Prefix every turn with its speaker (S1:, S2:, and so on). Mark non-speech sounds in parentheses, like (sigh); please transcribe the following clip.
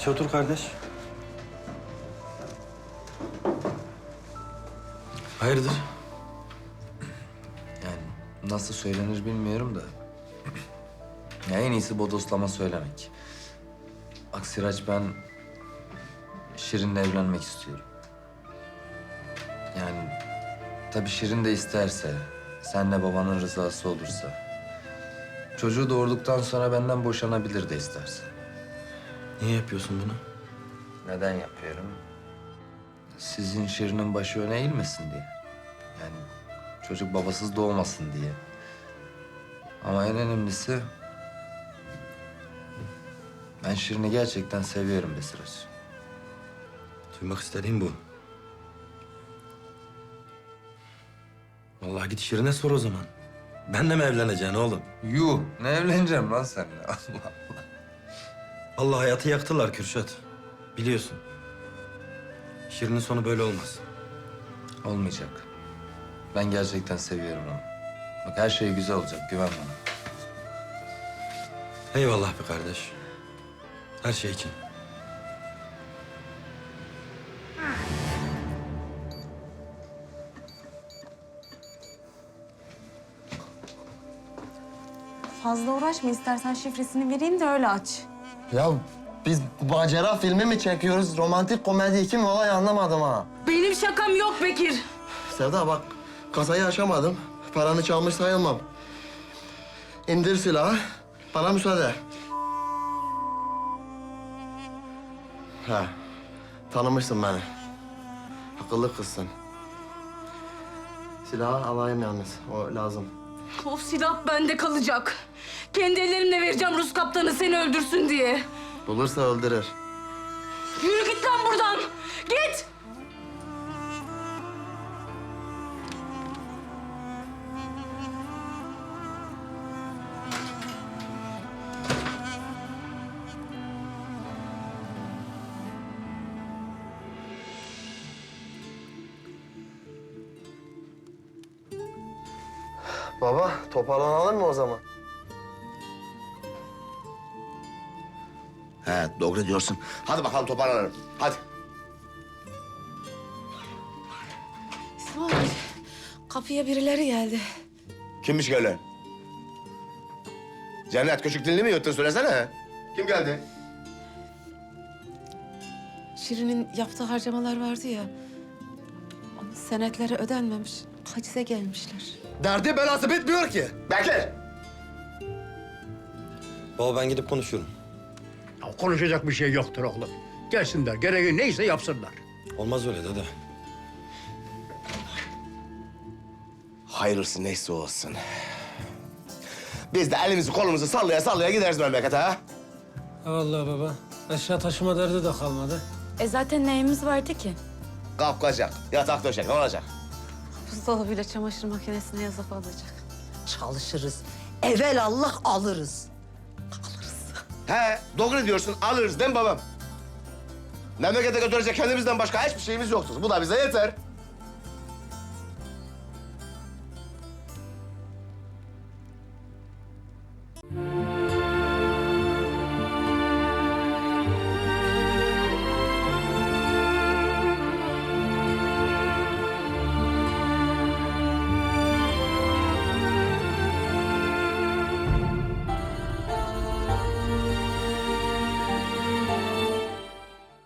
S1: Geç otur kardeş.
S2: Hayırdır? Yani nasıl söylenir bilmiyorum da. Ya en iyisi bodoslama söylemek. Aksiraç ben Şirin'le evlenmek istiyorum. Yani tabii Şirin de isterse, senle babanın rızası olursa. Çocuğu doğurduktan sonra benden boşanabilir de isterse.
S1: Niye yapıyorsun bunu?
S2: Neden yapıyorum? Sizin Şirin'in başı öne eğilmesin diye. Yani çocuk babasız doğmasın diye. Ama en önemlisi... Ben Şirin'i gerçekten seviyorum Besiraç.
S1: Duymak istediğim bu. Vallahi git Şirin'e sor o zaman. Benle mi evleneceksin oğlum?
S2: Yuh, ne evleneceğim lan seninle? (laughs) Allah Allah.
S1: Hayatı yaktılar Kürşat. Biliyorsun. Şirin'in sonu böyle olmaz.
S2: Olmayacak. Ben gerçekten seviyorum onu. Bak her şey güzel olacak, güven bana.
S1: Eyvallah be kardeş. Her şey için.
S3: Fazla uğraşma istersen şifresini vereyim de öyle aç.
S4: Ya biz macera filmi mi çekiyoruz? Romantik komedi mi olay anlamadım ha.
S3: Benim şakam yok Bekir.
S4: Sevda bak kasayı açamadım. Paranı çalmış sayılmam. İndir silahı. Bana müsaade. Ha. Tanımışsın beni. Akıllı kızsın. Silahı alayım yalnız. O lazım.
S3: O silah bende kalacak. Kendi ellerimle vereceğim Rus kaptanı seni öldürsün diye.
S4: Bulursa öldürür.
S3: Yürü git lan buradan. Git.
S4: Baba toparlanalım mı o zaman?
S5: He doğru diyorsun. Hadi bakalım toparlanalım. Hadi.
S3: İsmail kapıya birileri geldi.
S5: Kimmiş gelen? Cennet küçük dilini mi yuttun söylesene. Kim geldi?
S6: Şirin'in yaptığı harcamalar vardı ya. Onun senetleri ödenmemiş. Hacize gelmişler.
S4: Derdi belası bitmiyor ki.
S5: Bekir.
S1: Baba ben gidip konuşuyorum.
S7: Ya konuşacak bir şey yoktur oğlum. Gelsinler, gereği neyse yapsınlar.
S1: Olmaz öyle dede.
S5: Hayırlısı neyse olsun. Biz de elimizi kolumuzu sallaya sallaya gideriz memlekete ha.
S8: Vallahi baba. Eşya taşıma derdi de kalmadı.
S3: E zaten neyimiz vardı ki?
S5: Kapkacak, yatak döşek ne olacak?
S6: Buzdolabıyla çamaşır makinesine yazık olacak.
S9: Çalışırız. Evvel Allah alırız.
S5: He doğru diyorsun alırız değil mi babam? Memlekete götürecek kendimizden başka hiçbir şeyimiz yoktur. Bu da bize yeter.